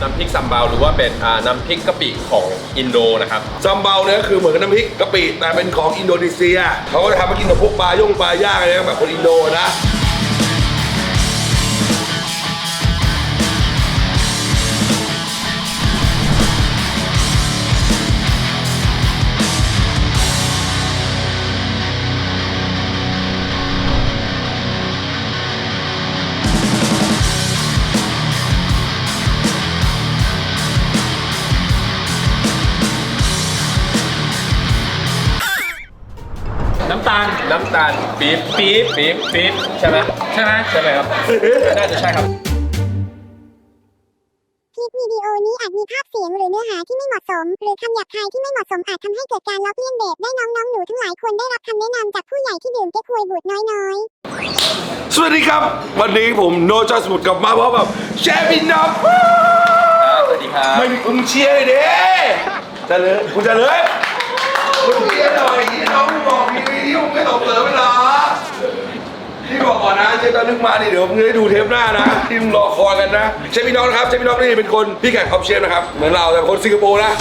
น้ำพริกซัมบาหรือว่าเป็นอ่าน้ำพริกกะปิของอินโดนะครับ ซัมเบาเนี่ยก็คือเหมือนกับน้ำพริกกะปิแต่เป็นของอินโดนีเซีย เขาก็จะทำมากินกับพวกปลาย่งปลาย่างอะไรแบบคนอินโดนะาลน้ำตาลปี๊บปี๊บปี๊บปี๊บใช่ไหมใช่ไหมใช่ไหมครับ น่าจะใช่ครับ คลิปวิดีโอนี้อาจมีภาพเสียงหรือเนื้อหาที่ไม่เหมาะสม หรือคำหยาบคายที่ไม่เหมาะสมอาจทำให้เกิดการล้อเลียนเด็กได้น้องๆหนูทั้งหลายควรได้รับคำแนะนำจากผู้ใหญ่ที่ดื่มเก๊กฮวยบูดน้อยๆ สวัสดีครับ วันนี้ผมโนจอสมุดกลับมาพร้อมกับเชฟบินนับสวัสดีครับไม่มีคุณเชียร์เลยเด้จะเลยคุณจะเลยคุณเชียร์หน่อยที่น้องบอกมี วิดีโอไม่ตอบเสริมไปหรอที่บอกก่อนนะเชฟตอนนึกมานี่เดี๋ยวมึงได้ดูเทปหน้านะที่มึงรอคอยกันนะเชฟพี่น้องนะครับเชฟพี่น้องนี่เป็นคนพี่แขกท็อปเชฟนะครับเหมือนเราแต่คนสิงคโปร์นะ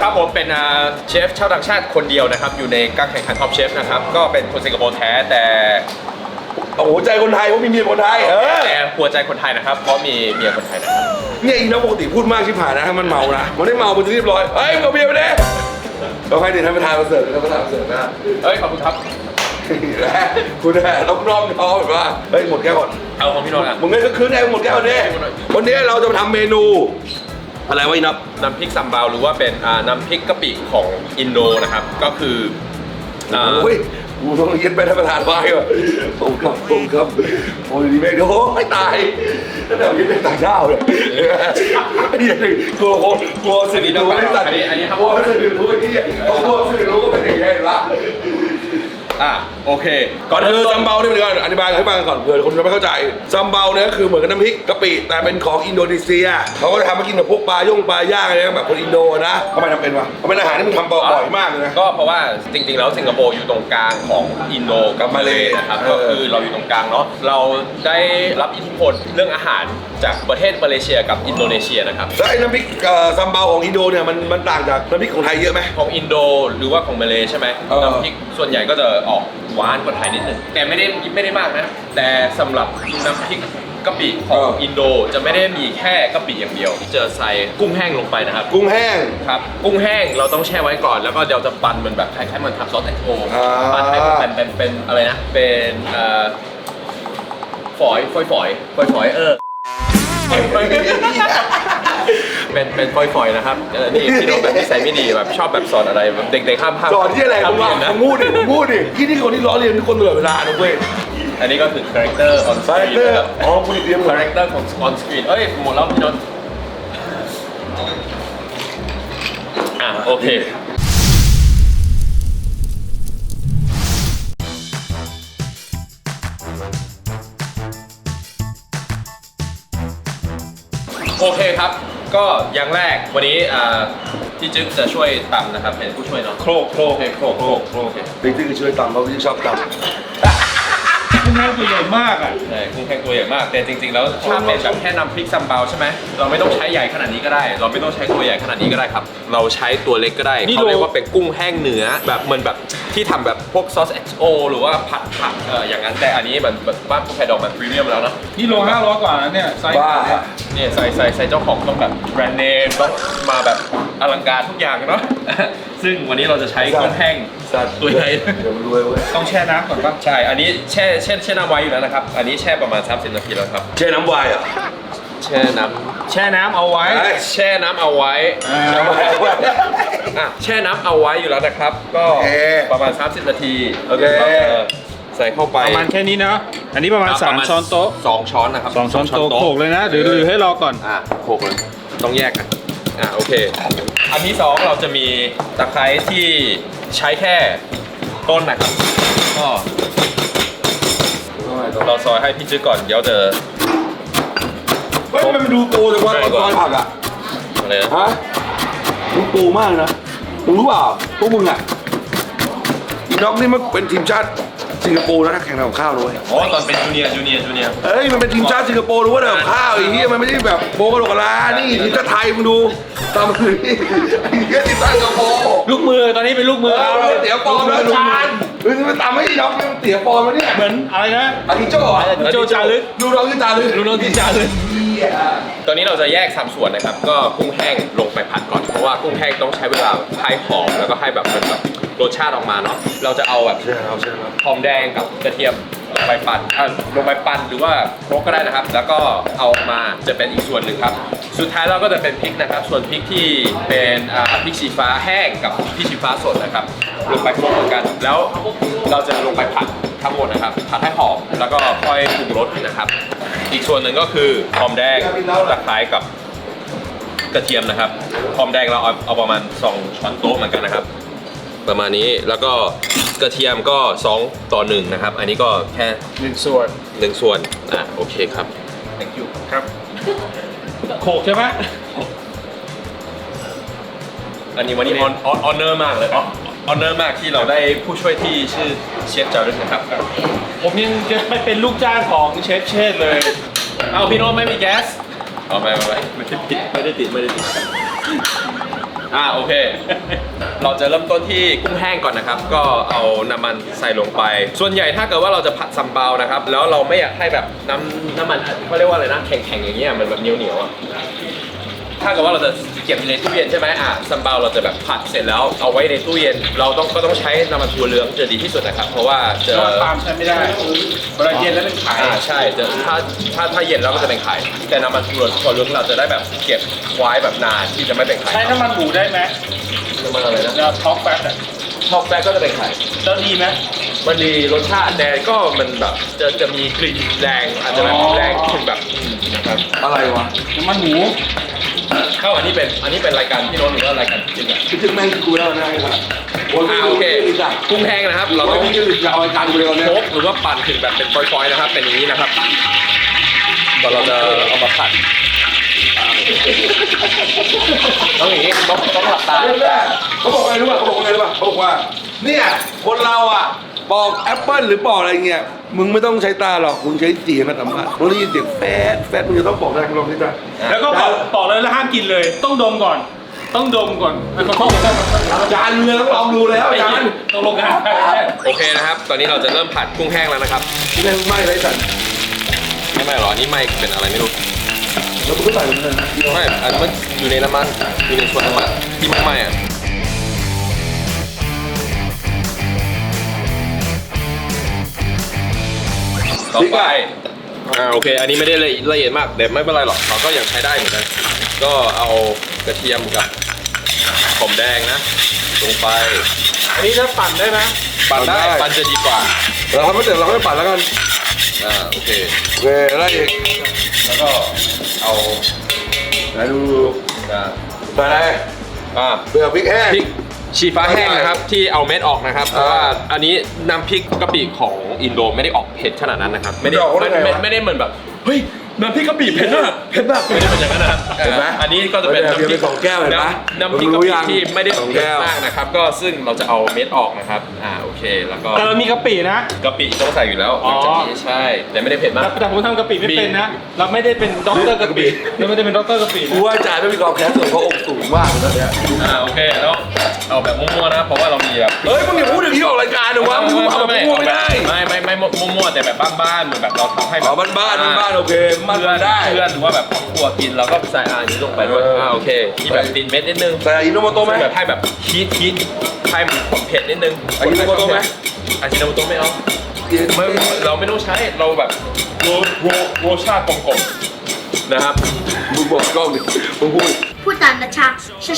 ครับผมเป็นเชฟชาวต่างชาติคนเดียวนะครับ อยู่ในการแข่งขันท็อปเชฟนะครับ ก็เป็นคนสิงคโปร์แท้แต่ โอ้โหใจคนไทยเพราะมีเมียคนไทยเออแต่หัวใจคนไทยนะครับ เพราะมีเมียคนไทยนะครับเนี่ยอีน้องปกติพูดมากชิบหายนะถ้ามันเมานะมันได้เมามันจะเรียบร้อยเฮ้ยมึงเอาเบียร์ไปเด้เราให้เด็กท่านประธานมาเสิร์ฟท่านประธานมาเสิร์ฟนะเฮ้ยขอบคุณครับและคุณแม่รอบรอบๆน้องแบบว่าเฮ้ยหมดแก้วก่อนเอาของพี่โนนท์อะมึงเล่นก็คืนได้หมดแก้วเนี่ยวันนี้เราจะมาทำเมนูอะไรวะอีนับน้ำพริกซัมบาวหรือว่าเป็นอ่าน้ำพริกกะปิของอินโดนะครับ ก็คืออ่าโอ้ย กูต้องเรียนไปท่านประธานไว้ว่ะผมครับผมครับโอ้ยดีแม่งโอ้ยตายตั้งแต่เรียนเป็นต่างด้าวเลยนี่เลยกลัวกลัวสิริรู้ไม่ตัดกลัวสิริรู้ที่กลัวสิริรู้ก็เป็นอย่างนี้ละ อะโอเค ก่อนคือซัมเบาเนี่ยเป็นก่อนอธิบายให้ฟังก่อนเผื่อคนจะไม่เข้าใจซัมเบาเนี่ยก็คือเหมือนกับน้ำพริกกะปิแต่เป็นของอินโดนีเซียเขาก็จะทำมากินกับพวกปลาย่งปลาย่างอะไรแบบคนอินโดนะทำไมทำเป็นวะเขาเป็นอาหารที่มึงทำบ่อยมากเลยนะ ก็เพราะว่าจริงๆแล้วสิงคโปร์อยู่ตรงกลางของอินโดกับมาเลนะครับเอก็อคือเราอยู่ตรงกลางเนาะเราได้รับอิทธิพลเรื่องอาหาร จากประเทศมาเลเซียกับอินโดนีเซียนะครับแล้วไอ้น้ำพริกเอ่อซัมเบาของอินโดเนี่ยมันมันต่างจากน้ำพริกของไทยเยอะไหม ของอินโดหรือว่าของมาเลใช่ไหมเออ น้ำพริกส่วนใหญ่ก็จะออกหวานกว่าไทยนิดนึงแต่ไม่ได้ไม่ได้มากนะ แต่สำหรับน้ำพริกกะปิของอินโดจะไม่ได้มีแค่กะปิอย่างเดียวที่จะใส่กุ้งแห้งลงไปนะครับ กุ้งแห้ง ครับกุ้งแห้งเราต้องแช่ไว้ก่อนแล้วก็เดี๋ยวจะปั่นเหมือนแบบคล้ายๆเหมันทำซอสแตงโมอ่า ปั่นให้มันเป็นเป็นเป็นอะไรนะเป็นเอ่อฝอยฝอยฝอยฝอยฝอยเออ เป็นเป็นฝอยฝอยนะครับเออนี่พี่น้องแบบนิสัยไม่ดีแบบชอบแบบสอนอะไรแบบเด็กๆห้ามห้ามสอนที่อะไรห้ามึมงเรีว่ายนนะ มึงพูดดิมึงพูดดิที่นี่คนที่ล้อเลียนทุกคนตลอดเวลานะเว้ยอันนี้ก็คือ character on คาแรค screen เตอร์นะครับอ๋อคุณเรียนเหมือน character ของ on screen เอ้ยหมดแล้วพี่นนท์อะโอเค โอเคครับ ก็อย่างแรกวันนี้อ่าพี่จึ๊กจะช่วยตำนะครับ เป็นผู้ช่วยเนาะโครกโครกโอเคโครกโครกโครกโอเคจริงๆช่วยตำเพราะพี่ชอบตำคุณแม่ตัวใหญ่มากอะ ใช่กุ้งแห้งตัวใหญ่มาก แต่จริงๆ แล้วถ้าเป็นแบบแค่นำพริกซัมเบาใช่ไหมเราไม่ต้องใช้ใหญ่ขนาดนี้ก็ได้ เราไม่ต้องใช้ตัวใหญ่ขนาดนี้ก็ได้ครับ เราใช้ตัวเล็กก็ได้นี่เขาเรียกโลว่าเป็นกุ้งแห้งเนื้อแบบเหมือนแบบที่ทำแบบพวกซอส XO หรือว่าผัดผักเอออย่างนั้นแต่อันนี้มันแบบบ้านพวกไข่ดอกมันพรีเมียมแล้วเนอะนี่โลห้าร้อยกว่านะเนี่ยไซส์บ้า เนี่ยเนี่ยใส่ใส่ใส่เจ้าของต้องแบบแบรนด์เนมต้องมาแบบอลังการทุกอย่างเนาะ ซึ่งวันนี้เราจะใช้กุ้งแห้งสัตว์ตัวใหญ่เดี๋ยวมันรวยเว้ยต้องแช่น้ำก่อนป่ะใช่ อันนี้แช่แช่แช่น้ำไว้อยู่แล้วนะครับ อันนี้แช่ประมาณ30นาทีแล้วครับเช่น้ำวายเหรอะ แช่น้แช่น้ำเอาไว้ เอ้ยำแช่น้ำเอาไว้อ่าอะแช่น้ำเอาไว้อยู่แล้วนะครับ ก็โอเคประมาณ30นาทีโอเคแล้วก็ ใส่เข้าไปประมาณแค่นี้เนาะอันนี้ประมาณอะสามประช้อนโต๊ะสองช้อนนะครับสองช้อนโต๊ะโขลกเลยนะเดี๋ยวดูให้รอก่อนอะโขลกเลยต้องแยกกันอะโอเค อันที่สองเราจะมีตะไคร้ที่ใช้แค่ต้นนะครับก็เราซอยให้พี่จื้อก่อนเดี๋ยวจะเฮ้ยทำไมมันดูโตจังวะตอนซอยผักอะอะไรนะฮะมันโตมากนะมึงรู้เปล่าพวกมึงอะอีน็อกนี่มันเป็นทีมชาติ สิงคโปร์นะแข่งทำกับข้าวด้วยอ๋อตอนเป็นจูเนียร์จูเนียร์จูเนียร์เอ้ยมันเป็นทีมชาติสิงคโปร์รู้ว่าทำกับข้าวไอ้เหี้ยมันไม่ได้แบบโบกกะโหลกกะลานี่ทีมชาติไทยมึงดูตามมือนี่ไอ้เหี้ยทีมชาติสิงคโปร์ลูกมือตอนนี้เป็นลูกมือเออมันเตี๋ยวปลอมแล้วจานเฮ้ยมันตามไม่ยอมมันเตี๋ยวปลอมมาเนี่ยเหมือนอะไรนะอากิโจ้เหรอโจจารึกดูน้องที่จารึกลูกน้องที่จารึกเหี้ยตอนนี้เราจะแยกสามส่วนนะครับ ก็กุ้งแห้งลงไปผัดก่อนเพราะ ว่ากุ้งแห้งต้องใช้เวลาให้หอมแล้วก็ให้แบบมันแบบรสชาติออกมาเนาะเราจะเอาแบบใช่ครับใช่ครับหอมแดงกับกระเทียมลงไปปั่นอะลงไปปั่นหรือว่าโครกก็ได้นะครับ แล้วก็เอาออกมาจะเป็นอีกส่วนหนึ่งครับ สุดท้ายเราก็จะเป็นพริกนะครับ ส่วนพริกที่เป็นอ่าพริกชี้ฟ้าแห้งกับพริกชี้ฟ้าสดนะครับ ลงไปโครกเหมือนกัน แล้วเราจะลงไปผัดทั้งหมดนะครับ ผัดให้หอมแล้วก็ค่อยปรุงรสนะครับ อีกส่วนหนึ่งก็คือหอมแดงตะไคร้กับ กระเทียมนะครับหอมแดงเราเอาเอาประมาณ 2 ช้อนโต๊ะเหมือนกันนะครับ ประมาณนี้แล้วก็กระเทียมก็ 2 ต่อ1นะครับ อันนี้ก็แค่หนึ่งส่วน 1ส่วนอะโอเคครับ thank you ครับโขกใช่ไหมอันนี้วันนี้ออนออนเนอร์มากเลยออนเนอร์มากที่เราได้ผู้ช่วยที่ชื่อเชฟจารึกนะครับผมยังจะไปเป็นลูกจ้างของเชฟเชษเลย เอาพี่โน้ตไม่มีแก๊ส เอาไปไปไม่ไม่ได้ติดไม่ได้ติดไม่ได้ติดอ่าโอเค เราจะเริ่มต้นที่กุ้งแห้งก่อนนะครับ ก็เอาน้ำมันใส่ลงไป ส่วนใหญ่ถ้าเกิดว่าเราจะผัดซัมเบานะครับ แล้วเราไม่อยากให้แบบน้ำน้ำมันเขาเรียกว่าอะไรนะแข็งๆอย่างเงี้ยมันแบบเหนียวเหนียวๆอะ ถ้าเกิดว่าเราจะเก็บอยู่ในตู้เย็นใช่ไหมอะซัมเบาเราจะแบบผัดเสร็จแล้วเอาไว้ในตู้เย็น เราต้องก็ต้องใช้น้ำมันถั่วเหลืองจะดีที่สุดนะครับเพราะว่าจะน้ำมันปาล์มใช้ไม่ได้เวลาเย็นแล้วเป็นไข่อ่าใช่จะถ้าถ้าถ้าเย็นแล้วก็จะเป็นไข่แต่น้ำมันถั่วถั่วเหลืองเราจะได้แบบเก็บไว้แบบนานที่จะไม่เป็นไข่ใช้น้ำมันหมูได้ไหมน้ำมันอะไรนะแล้วท็อปแฟตอะท็อปแฟตก็จะเป็นไข่แล้วดีไหมมันดีรสชาติแต่ก็มันแบบจะจะมีกลิ่นแรงอาจจะแบบอ๋อแรงถึงแบบอืมนะครับอะไรวะน้ำมันหมู เข้าอันนี้เป็นอันนี้เป็นรายการพี่โน้ตหรือว่ารายการจริงอะคิดถึงแม่งกูแล้วนะไอ้สัสโอ้ยอ่าโอเคอีกอะกุ้งแห้งนะครับ เราเราต้ต้อองงยืดยาวรายการกูเลยเนี่ยโคกหรือว่าปั่นถึงแบบเป็นฟอยๆนะครับ เป็นอย่างนี้นะครับก่อนเราจะเอามาผัดต้องอย่างนี้ต้องต้องหลับตา เรื่องแรกเขาบอกอะไรรู้ป่ะเขาบอกว่าไงรู้ป่ะเขาบอกว่า เนี่ย คนเราอะ บอกแอปเปิลหรือบอกอะไรเงี้ยมึงไม่ต้องใช้ตาหรอกมึงใช้เสียงมาสัมผัสมึงได้ยินเสียงแฟดแฟดมึงจะต้องบอกได้มึงลองดิจ้ะแล้วก็บอกบอกเลยแล้วห้ามกินเลย ต้องดมก่อน ต้องดมก่อนแล้วก็ต้องอาจารย์มึงต้องลองดูแล้วอาจารย์ต้องลงงานแพทย์โอเคนะครับ ตอนนี้เราจะเริ่มผัดกุ้งแห้งแล้วนะครับที่แม่งไหม้ไรสัตว์ไม่ไม่หรออันนี่ไม่เป็นอะไรไม่รู้แล้วมึงก็ใส่ลงไปนะไม่อันมันอยู่ในน้ำมันอยู่ในส่วนน้ำมันที่ไม่ไหม้อะ ต่อไปอ่าโอเค อันนี้ไม่ได้ละละเอียดมากแต่ไม่เป็นไรหรอกเราก็ยังใช้ได้เหมือนกันก็เอากระเทียมกับหอมแดงนะ ลงไปอันนี้ถ้าปั่นได้ไหมปั่นได้ปั่นจะดีกว่าเราทำไม่เสร็จเราไม่ปั่นแล้วกันอ่าโอเคโอเคอะไรอีกแล้วก็เอาไหนดูอ่าใส่อะไรอ่าเปลือกพริกแห้งพริก ชีฟ้าแห้งนะครับที่เอาเม็ดออกนะครับเพราะว่าอันนี้น้ำพริกกะปิของอินโดไม่ได้ออกเผ็ดขนาดนั้นนะครับไม่ได้ไม่ออกได้ไงวะไม่ไม่ได้เหมือนแบบเฮ้ย น้ำพริกกะปิเผ็ดมากเผ็ดมาก ไม่ได้เป็นอย่างนั้นนะครับเห็นไหมอันนี้ก็จะเป็นเดี๋ยวน้ำพริเดี๋ยวเป็นสองแก้วเห็นไหมน้ำน้ำพริกผมรู้กะปิยังที่ไม่ได้สองเผ็แก้ดวมากนะครับ ก็ซึ่งเราจะเอาเม็ดออกนะครับ อ่าโอเค แล้วก็แต่เรามีกะปินะกะปิต้องใส่อยู่แล้วอ๋อหลังจากนี้ใช่ แต่ไม่ได้เผ็ดมากแต่แต่ผมทำกะปิไม่เป็นนะ เราไม่ได้เป็นด็อกเตอร์กะปิเราไม่ได้เป็นด็อกเตอร์กะปิกูนะว่าอาจารย์ไม่มีความแค้นส่วนเขาอกสูงมากเลยตอนเนี้ยอ่าโอเคแล้วเอาแบบมั่วๆนะ เพราะว่าเรามีแบบ เฮ้ยมึงอย่าพูดอย่างนี้ออกรายการนะวะมึงเอาแบบมั่วไม่ได้ไม่ไม่ไม่มั่วๆแต่แบบบ้านๆเหมือนแบบเราทำให้แบอ๋อบบ้านบ้านบ้านๆโอเคบ้านเพื่อนๆได้เพื่อนหรือว่าแบบครอบครัวกินเราก็ใส่อาอันนี้ลงไปด้วยเอออ่อ่าโอเคที่แบบติดเม็ดนิดนึงแต่อินโนโมโตะไหมแบบให้แบบฮีทฮีทให้มันเผ็ดนิดนึงอาจิโนโมโตะไหมอาจิโนโมโตะไม่เอาไม่เราไม่ต้องใช้เราแบบโรโรโรชาติกลมๆนะครับมึงบอกกล้องดิมึงพูด พูดตามนะชา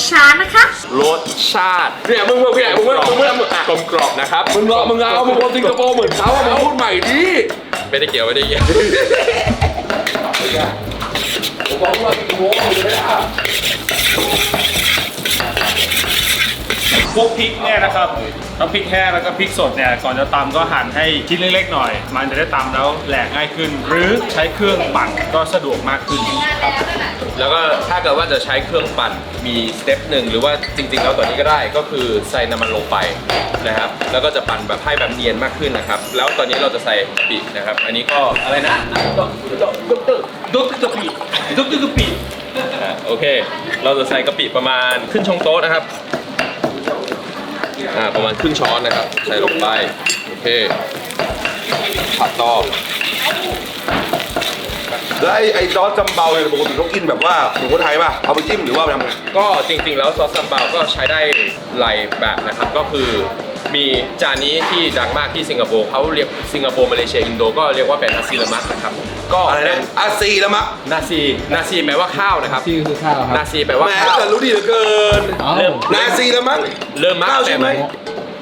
ช้าๆนะคะ รสชาติเนี่ยมึงมึงเนี่ยมึงมึงมึงมึงอะกลมกรอบนะครับมึงเอามึงเอามึงเอาสิงคโปร์เหมือนเขาอะมึงพูดใหม่ดิไม่ได้เกี่ยวไม่ได้เกี่ยวผมบอกว่าสิงคโปร์มึงไม่ได้ พวกพริกเนี่ยนะครับทั้งพริกแห้งแล้วก็พริกสดเนี่ยก่อนจะตำก็หั่นให้ชิ้นเล็กๆหน่อย มันจะได้ตำแล้วแหลกง่ายขึ้น หรือใช้เครื่องปั่นก็สะดวกมากขึ้นครับแล้วก็ถ้าเกิดว่าจะใช้เครื่องปั่นมีสเต็ปหนึ่งหรือว่าจริงๆแล้วตัวนี้ก็ได้ก็คือใส่น้ำมันลงไปนะครับแล้วก็จะปั่นแบบให้แบบเนียนมากขึ้นนะครับ แล้วตอนนี้เราจะใส่กะปินะครับ อันนี้ก็อะไรนะก็ก็ก็ดุ๊กกะปิดุ๊กกะปิอ่าโอเค เราจะใส่กะปิประมาณครึ่งช้อนโต๊ะนะครับ อ่าประมาณครึ่งช้อนนะครับ ใส่ลงไปโอเคผัดต่อแล้วไอ้ไอ้ซอสจำเบาเนี่ยปกติเขากินแบบว่าหมูไทยป่ะเอาไปจิ้มหรือว่าไปทำไงก็จริงๆ แล้วซอสซัมบาวก็ใช้ได้หลายแบบนะครับ ก็คือมีจานนี้ที่ดังมากที่สิงคโปร์เขาเรียกสิงคโปร์มาเลเซียอินโดก็เรียกว่าเป็นอาซิลามัสนะครับ ก็อะไรเป็นะนอาซีแล้วมั้งนาซีนาซีแปลว่าข้าวนะครับชื่อคือข้าวคนารับซีแปลว่าแหมข้าวแต่รู้ดีเหลือเกิน เอ้าเริ่ม นาซีแล้วมั้ง เริ่มมากข้าวใช่ไหม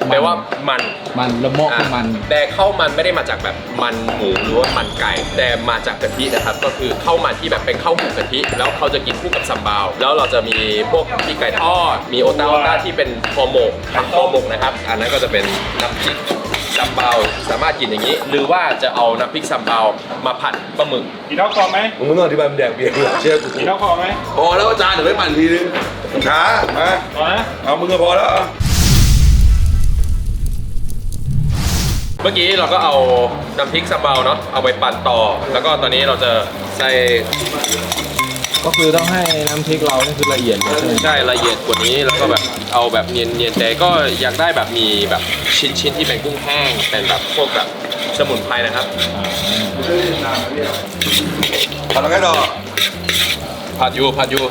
แปลว่ามันมันละโมกคือมัน อะแต่ข้าวมันไม่ได้มาจากแบบมันหมูหรือว่ามันไก่ แต่มาจากกะทินะครับ ก็คือข้าวมันที่แบบเป็นข้าวหมูกะทิ แล้วเขาจะกินคู่กับซัมบาว แล้วเราจะมีพวกมีไก่ทอดมีโอตาโอตาที่เป็นฮอร์โมกผักฮอร์โมกนะครับ อันนั้นก็จะเป็นน้ำพริก ซัมบาวสามารถกินอย่างนี้ หรือว่าจะเอาน้ำพริกซัมบาวมาผัดปลาหมึกกินน้ำคอไหมมึงไม่ต้องอธิบายมันแดกเบียร์เลยเชื่อกูกินน้ำคอไหมพอแล้วอาจารย์เดี๋ยวไม่ปั่นทีนึงช้ามาพอนะเอามึงก็พอแล้วเอาเมื่อกี้เราก็เอาน้ำพริกซัมบาวเนาะเอาไปปั่นต่อ แล้วก็ตอนนี้เราจะใส่ ก็คือต้องให้น้ำพริกเรานี่คือละเอียดเลยใช่ไหมใช่ละเอียดกว่านี้แล้วก็แบบเอาแบบเนียนๆแต่ก็อยากได้แบบมีแบบชิ้นๆที่เป็นกุ้งแห้งเป็นแบบพวกแบบสมุนไพรนะครับผัดแล้วไงต่อผัดอยู่ผัดอยู่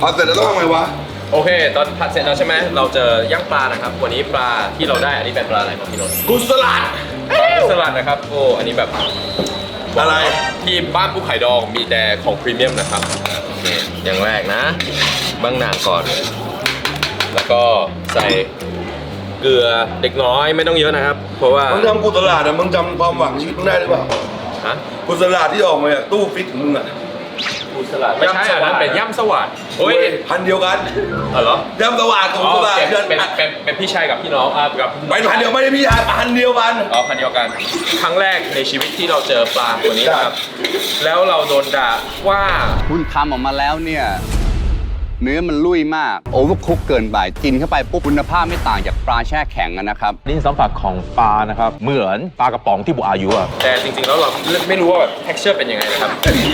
ผัดเสร็จแล้วต้องทำไงวะโอเค ตอนผัดเสร็จแล้วใช่ไหมเราจะย่างปลานะครับ วันนี้ปลาที่เราได้อันนี้เป็นปลาอะไรครับพี่นนท์กุสลัดปลาสลัดนะครับโอ้อันนี้แบบอะไรที่บ้านผู้ไข่ดองมีแต่ของพรีเมียมนะครับโอ เคอย่างแรกนะบางหนางก่อน แล้วก็ใส่เกลือเด็กน้อยไม่ต้องเยอะนะครับ เพราะว่ามึงทำกุสลัดอะมึงจำความหวังชีวิตมึงได้หรือเปล่าฮะกุสลัดที่ออกมาจากตู้ฟิตของมึงอะ ไม่ใช่อันนั้นเป็นย่ำสวัสดโอ้ยพันเดียวกันเออเหรอยำสวัสดของอ๋อกุสลัดเป็นเดือนเป็นเป็นเป็นพี่ชายกับพี่น้องอะกับไปพันเดียวไม่ได้พี่ชายพันเดียวกันอ๋อพันเดียวกัน ครั้งแรกในชีวิตที่เราเจอปลาตัวนี้นะครับ แล้วเราโดนด่าว่าคุณทำออกมาแล้วเนี่ย เนื้อมันลุ่ยมากโอเวอร์คุกเกินไปกินเข้าไปปุ๊บคุณภาพไม่ต่างจากปลาแช่แข็งอะนะครับ ลิ้นสัมผัสของปลานะครับ เหมือนปลากระป๋องที่บุอายุอะแต่จริงๆ แล้วเราไม่รู้ว่าแบบ texture เป็นยังไงนะครับ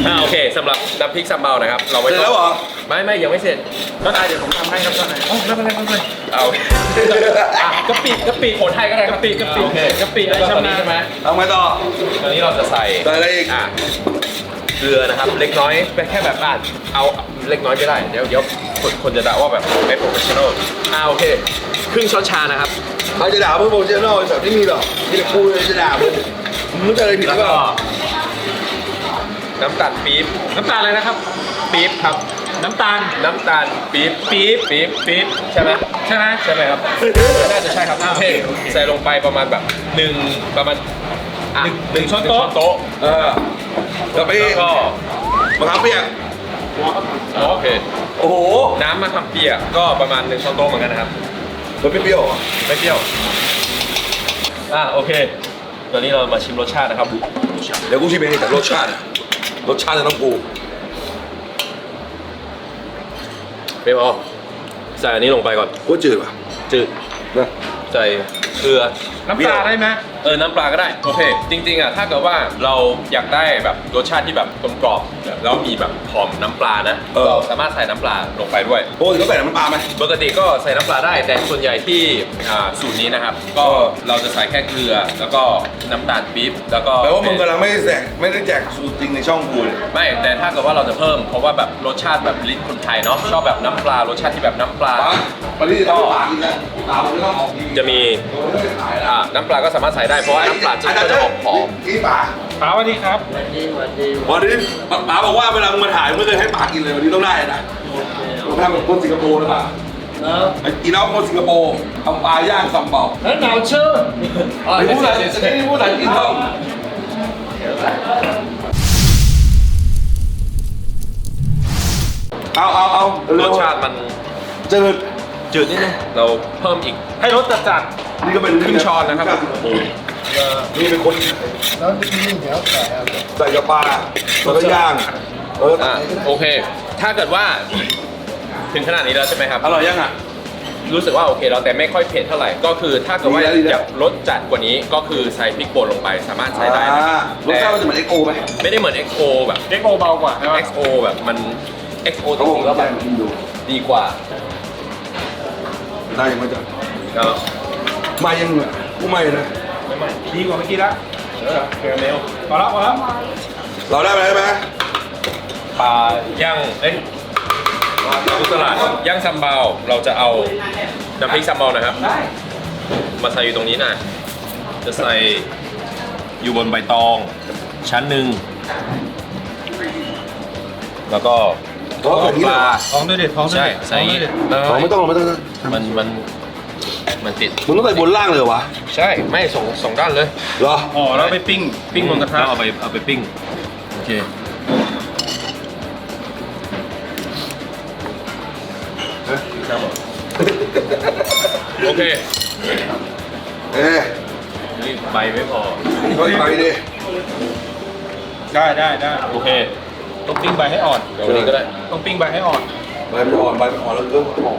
อ่าโอเคสำหรับน้ำพริกซัมเบานะครับ เราไม่เสร็จแล้วเหรอ ไม่ไม่ยังไม่เสร็จก็ได้เดี๋ยวผมทำให้ครับท่านนายอ๋อไม่เป็นไรไม่เป็นไรเอาอะกะปิกะปิโขนไทยก็ได้กะปิกะปิโอเคกะปิอะไรชำนาญใช่ไหมทำไงต่อตอนนี้เราจะใส่ใส่อะไรอีกอะ เกลือนะครับ เล็กน้อยแค่แบบอ่านเอาเล็กน้อยก็ได้เดี๋ยวเดี๋ยวคนคนจะด่าว่าแบบไม่โปรเฟชชั่นอลอ่าโอเคครึ่งช้อนชานะครับใครจะด่าเพื่อนโปรเจกต์นอลแบบที่มีหรอกที่กูจะด่ามึงมึงรู้จักอะไรผิดหแล้รือวเปก็ล่าน้ำตาลปี๊บน้ำตาลอะไรนะครับปี๊บครับ น้ำตาลน้ำตาลปี๊บปี๊บปี๊บปี๊บใช่ไหมใช่ไหมใช่ไหมครับน่าจะใช่ครับอ่าโอเคโอเคใส่ลงไปประมาณแบบหนึ่งประมาณ อะหนึ่งหนึ่งช้อนโต๊ะโต๊ะเออแล้วไปแล้วก็มะขามเปียกโอเค โอ้โหน้ำมะขามเปียกก็ประมาณหนึ่งช้อนโต๊ะเหมือนกันนะครับ มันไม่เปรี้ยวเหรอไม่เปรี้ยว อะโอเค ตอนนี้เรามาชิมรสชาตินะครับ เดี๋ยวกูชิมเองแต่รสชาติอะรสชาติจะต้องกูไม่พอใส่อันนี้ลงไปก่อน กูจืดว่ะจืดนะ ใส่เกลือน้ำปลาได้ไหมเออน้ำปลาก็ได้โอเค จริงๆอะถ้าเกิดว่าเราอยากได้แบบรสชาติที่แบบกลมกล่อมแล้วมีแบบหอมน้ำปลานะเราสามารถใส่น้ำปลาลงไปด้วย โอ้ยต้องใส่น้ำปลาไหม ปกติก็ใส่น้ำปลาได้แต่ส่วนใหญ่ที่อ่าสูตรนี้นะครับ ก็เราจะใส่แค่เกลือ แล้วก็น้ำตาลปี๊บแล้วก็แปลว่ามึงกำลังไม่ได้แจกไม่ได้แจกสูตรจริงในช่องกูเลยไม่แต่ถ้าเกิดว่าเราจะเพิ่มเพราะว่าแบบรสชาติแบบลิ้นคนไทยเนาะชอบแบบน้ำปลารสชาติที่แบบน้ำปลา ปลาปลาที่ทำปลากินนะปลาไม่ต้องออกทีจะมีไม่ได้ขายอ่าน้ำปลาก็สามารถใส่ได้เพราะว่าน้ำปลาจะก็จะออกหอมนี่ปลาป๋าสวัสดีครับวันนี้ป๋าบอกว่าเวลามึงมาถ่ายไม่เคยให้ป๋ากินเลยวันนี้ต้องได้นะผมทำแบบคนสิงคโปร์นะป๋าอีน้องคนสิงคโปร์ทำปลาย่างซัมเบาแล้วหนาวเชื่อไอ้ผู้ไหนไอ้ผู้ไหนกินต้องเอาเอาเอารสชาติมันจืด จืดนิดนึงเราเพิ่มอีก ให้รสจัดจัดนี่ก็เป็นครึ่งช้อนนะครับนี่เป็นคนใส่กับปลาแล้วก็ย่างเอออ่าโอเค ถ้าเกิดว่า ถึงขนาดนี้แล้วใช่ไหมครับ อร่อยยังอะ รู้สึกว่าโอเคแล้วแต่ไม่ค่อยเผ็ดเท่าไหร่ ก็คือถ้าเกิดว่าดีแล้วดีแล้วอยากรสจัดกว่านี้ก็คือใส่พริกป่นลงไปสามารถใช้ได้นะอ่ารสชาติมันจะเหมือนเอ็กโอไหมไม่ได้เหมือน XO แบบเด็กโอเบากว่าใช่ไหม XO แบบมัน XO จเขาบอกริงๆแล้แล้ววไปมันกินดูดีกว่า ได้ยังไม่จัดก็มายังอะกูไม่นะไม่ไม่ดีกว่าเมื่อกี้ละเออคาราเมลพอแล้วพอแล้วเราได้ไหมได้ไหมปลาย่างเอ้ยกุสลัดย่างซัมเบาเราจะเอาน้ำพริกซัมเบานะครับ มาใส่อยู่ตรงนี้นะ จะใส่อยู่บนใบตอง ชั้นหนึ่งแล้วก็ เพราะแบบนี้ปเหรอลาท้องด้วยดิท้องด้วยใช่ดิใส่อย่างท้นี้องด้วยดิอ๋อไม่ต้องหรอกไม่ต้องมันมันมันติดมึงต้องใส่บนล่างเลยเหรอวะใช่ไม่สองสองด้านเลยเหรออ๋อแล้วไปปิ้งปิ้งบนกระทะแล้วเอาไปเอาไปปิ้งโอเคโอเคเอ๊ะนี่ใบไม่พอก็ไปดิได้ได้ได้โอเค ต้องปิ้งใบให้อ่อนเดี๋ยววันนี้ก็ได้ต้องปิ้งใบให้อ่อนใบมันอ่อนใบมันอ่อนแล้วก็ห่อ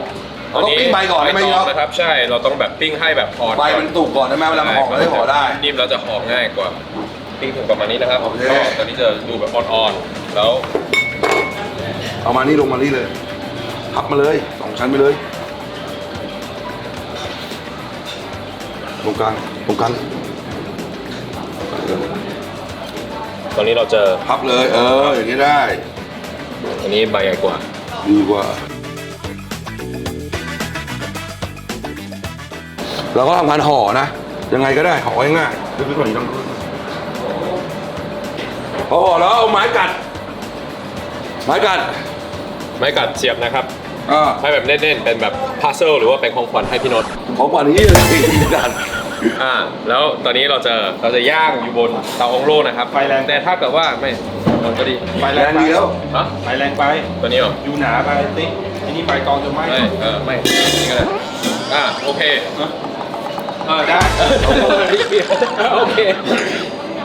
เราต้องปิ้งใบก่อนได้ไหมใบตเนาะงนะครับ ใช่เราต้องแบบปิ้งให้แบบอ่อนใบมันตุกก่อนได้ไหมเวลามันห่อเราได้ห่อได้นิ่มแล้วจะห่อง่ายกว่าปิ้งถึงประมาณนี้นะครับโอเคก็ตอนนี้จะดูแบบอ่อนๆแล้ว เอามานี่ลงมานี่เลยพับมาเลยสองชั้นไปเลยตรงกลางตรงกลาง ตอนนี้เราเจอพับเลย เออ อย่างนี้ได้ อันนี้ใบใหญ่กว่า ดีกว่า เราก็ทำการห่อนะ ยังไงก็ได้ห่อง่ายๆลึกๆกว่านี้ต้องพอห่อแล้วเอาไม้กัด ไม้กัดไม่กัดเสียบนะครับ อ่าให้แบบเน่นๆเป็นแบบพาร์เซลหรือว่าเป็นของขวัญให้พี่นนท์ของก่อนนี้เลยกัด อ่าแล้วตอนนี้เราจะเราจะย่างอยู่บนเตาองโลนะครับไฟแรง แต่ถ้าเกิดว่าไม่มันก็ดีไฟแรแรงงไปดีแล้วฮะไฟแรงไปตัวนี้เหรออยู่หนาไปติ๊กอันนี้ใบตองจะไหมไม่เออไม่นี่ก็ได้อ่าโอเคเออได้โอเค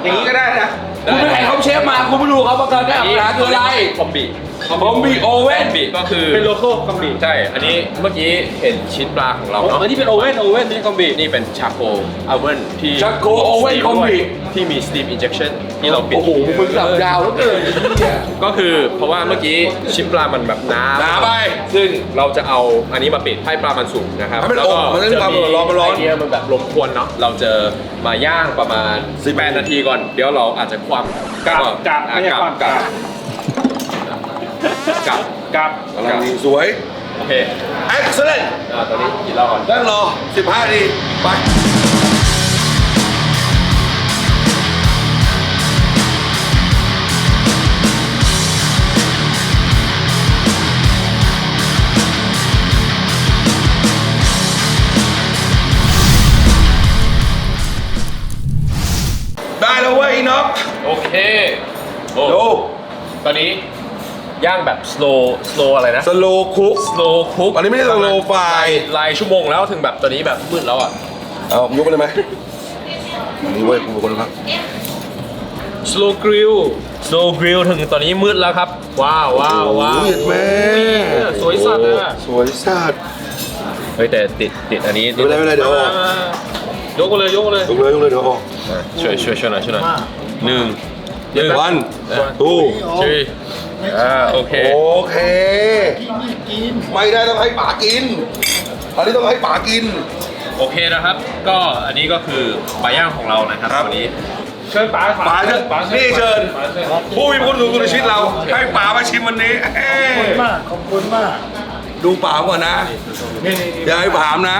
อย่างนี้ก็ได้นะคุณไปไหนเขาเชฟมาคุณไม่รู้เขาประกันได้อาหารคืออะไรคอมบี บอมบี้โอเว่นบีก็คือเป็นโลโก้คอมบีใช่ อันนี้เมื่อกี้เห็นชิ้นปลาของเราเนาะอันนี้เป็นโอเว่นโอเว่นนี่คอมบีนี่เป็นชาโคอเวนที่ Charcoal oven steam combi ด้วยที่มี steam injection ที่เราปิดโอ้โหมึงสับยาวแล้วเกินก็คือเพราะว่าเมื่อกี้ชิ้นปลามันแบบหนาหนาไป ซึ่งเราจะเอาอันนี้มาปิดให้ปลามันสุกนะครับให้มันแล้วก็อบมันจะได้ความร้อนมันร้อนไอเดียมันแบบลมควนเนาะเราจะมาย่างประมาณ18นาทีก่อน เดี๋ยวเราอาจจะความกลับอะกลับไม่ใช่ความกกลัลับบ กลับกลับกำลังดีสวย โอเค excellent อ่าตอนนี้กินเหล้าก่อนนั่งรอ 15นาทีไปได้แล้วเว้ยอีน็อกโอเคโอ้ดูตอนนี้ ย่างแบบ slow slow อะไรนะ สโลคุก slow cook อันนี้ไม่ได้ slow fry ลายชั่วโมงแล้วถึงแบบตอนนี้แบบมืดแล้วอะ เอายกไปเลยไหมอันนี้เว้ยกูเป็นคนครับ slow grill slow grill ถึงตอนนี้มืดแล้วครับ ว้าวว้าวว้าวโอ้ยแม่ สวยสัตว์อะสวยสัตว์เฮ้ยแต่ติดติดอันนี้ไม่เป็นไรไม่เป็นไรเดี๋ยวออกยกมาเลยยกมาเลยยกเลยยกเลยเดี๋ยวออกอะช่วยช่วยช่วยหน่อยช่วยหน่อยหนึ่ง หนึ่งวันอะทูชื่ออ่าโอเคโอเค ไม่ได้ต้องให้ป๋ากิน อันนี้ต้องให้ป๋ากิน โอเคนะครับ ก็อันนี้ก็คือปลาย่างของเรานะครับครับวันนี้เชิญป๋าป๋าเชิญนี่เชิญป๋าเชิญผู้มีคุณดูคุณชิตเรา ให้ป๋ามาชิมวันนี้เอ้ยมากขอบคุณมาก ดูป๋าก่อนนะ นี่นี่นี่อย่าให้ป๋ามนะ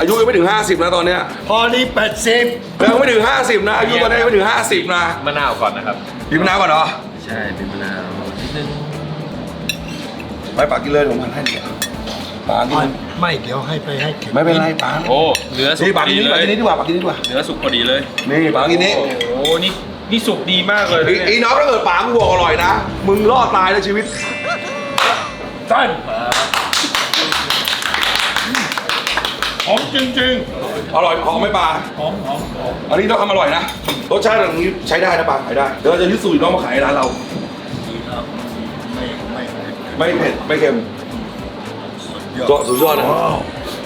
อายุยังไม่ถึง 50 นะตอนเนี้ยพอนี้แปดสิบยังไม่ถึง 50 นะ อายุตอนนี้ยังไม่ถึง 50 นะมะนาวก่อนนะครับกินมะนาวก่อนเหรอ ใช่เป็นมะนาวนิดนึงไม่ป๋ากินเลยผมพันให้เดียวป๋ากินไม่เดี๋ยวให้ไปให้เก็บไม่เป็นไรป๋าโอ้เนื้อสุนี่กป๋าพอกินดีนี่เลป๋ายกินนี่ดีกว่าป๋ากินนี่ดีกว่าเนื้อสุกพอดีเลยนี่ป๋ากินนี่โอ้โหนี่นี่สุกดีมากเลยไอ้ไอ้น้องถ้าเกิดป๋ามึงบอกอร่อยนะ มึงรอดตายในชีวิตต้น หอมจริงอร่อยหอมไหมปลา ๆหอมหอมหอมอันนี้ต้องทำอร่อยนะ รสชาติแบบนี้ใช้ได้นะปลาขายได้ เดี๋ยวเราจะยึดสูตรน้องมาขายในร้านเราไม่ไม่ไม่เผ็ดไม่เค็มก็สุดยอดนะ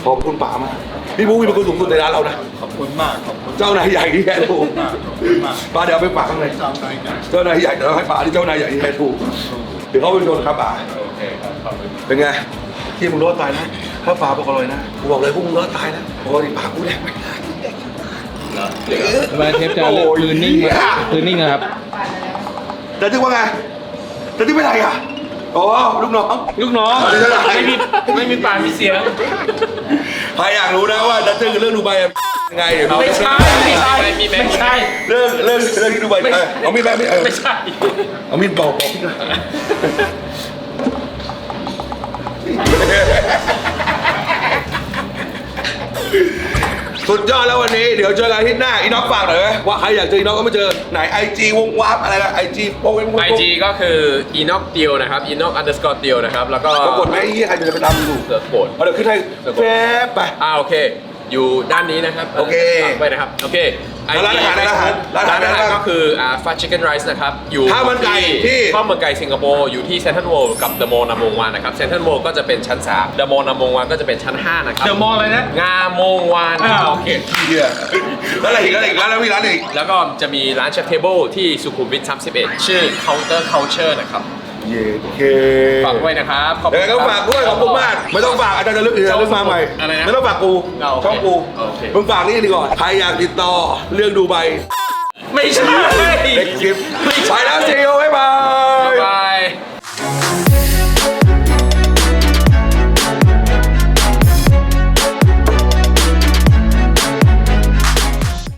ขอบคุณป๋ามากพี่บุ๊คเป็นคนสูงสุดในร้านเรานะ ขอบคุณมากขอบคุณเจ้านายใหญ่ที่แท้ถูกมากขอบคุณมากป้าเดี๋ยวเอาไปฝากข้างใน จำได้กันเจ้านายใหญ่เดี๋ยวเราให้ป๋าที่เจ้านายใหญ่ที่แท้ถูกเดี๋ยวเขาไปโดนครับป๋าโอเคครับขอบคุณเป็นไงที่มึงรอดตายนะ ถ้าป๋าบอกอร่อยนะกูบอกเลยพวกมึงรอดตายนะปกติป๋ากูแดกไม่ได้เวลาเทปจะคืนนิ่งมาคืนนิ่งนะครับแต่ทึกว่าไงแต่ทึกเป็นไรอะอ๋อลูกน้อง ลูกน้องไม่เป็นไรไม่มีไม่มีปากมีเสียงใครอยากรู้นะว่าดัตเตอร์เรื่องดูไบยังไงเดี๋ยวไม่ใช่ไม่ใช่ไม่ใช่เรื่องเรื่องเรื่องที่ดูไบเออเอามีดไปไม่เออไม่ใช่เอามีดบอกบอกพี่หน่อย สุดยอดแล้ววันนี้เดี๋ยวเจอกันอาทิตย์หน้าอีน็อกฝากหน่อยไหมว่าใครอยากเจออีน็อกก็มาเจอไหนไอจีวงวาร์ปอะไรนะไอจีโปรเวนไอจีก็คือ enoch deal นะครับ enoch underscore deal นะครับ แล้วก็ปรากฏไหมไอ้เหี้ยใครจะไปตามดูเสิร์ชกดเอาเดี๋ยวขึ้นให้แฟบไป อ่าโอเค อยู่ด้านนี้นะครับโอเคฝากไว้นะครับโอเคแล้วร้านอาหารร้านอาหารร้านอาหารร้านอาหารร้านอาหารก็คืออ่า fat chicken rice นะครับอยู่ข้าวมันไก่ที่ข้าวมันไก่สิงคโปร์อยู่ที่เซนทรัลเวิลด์กับเดอะมอลล์นามวงวานนะครับเซนทรัลเวิลด์ก็จะเป็นชั้น3เดอะมอลล์นามวงวานก็จะเป็นชั้น 5 นะครับเดี๋ยวมองเลยนะงามวงวานอ่าโอเคเหี้ยแล้วอะไรอีกแล้วอะไรอีกแล้วแล้วมีร้านอีกแล้วก็จะมีร้านเชฟเทเบิลที่สุขุมวิท31 ชื่อ Counter Culture นะครับ ยเคฝากด้วยนะครับขอบคุเดี๋ยณฝากด้วยขอบคุณมาก ไม่ต้องฝากอาจารย์จะลึกอีกแล้วลึกมาใหม่ไม่ต้องฝากกูช่องกูโอมึงฝากนี่ดีก่อนใครอยากติดต่อเรื่องดูใบไม่ใช่ เด็กคลิปไปแล้วซีโอบ๊ายบาย บาย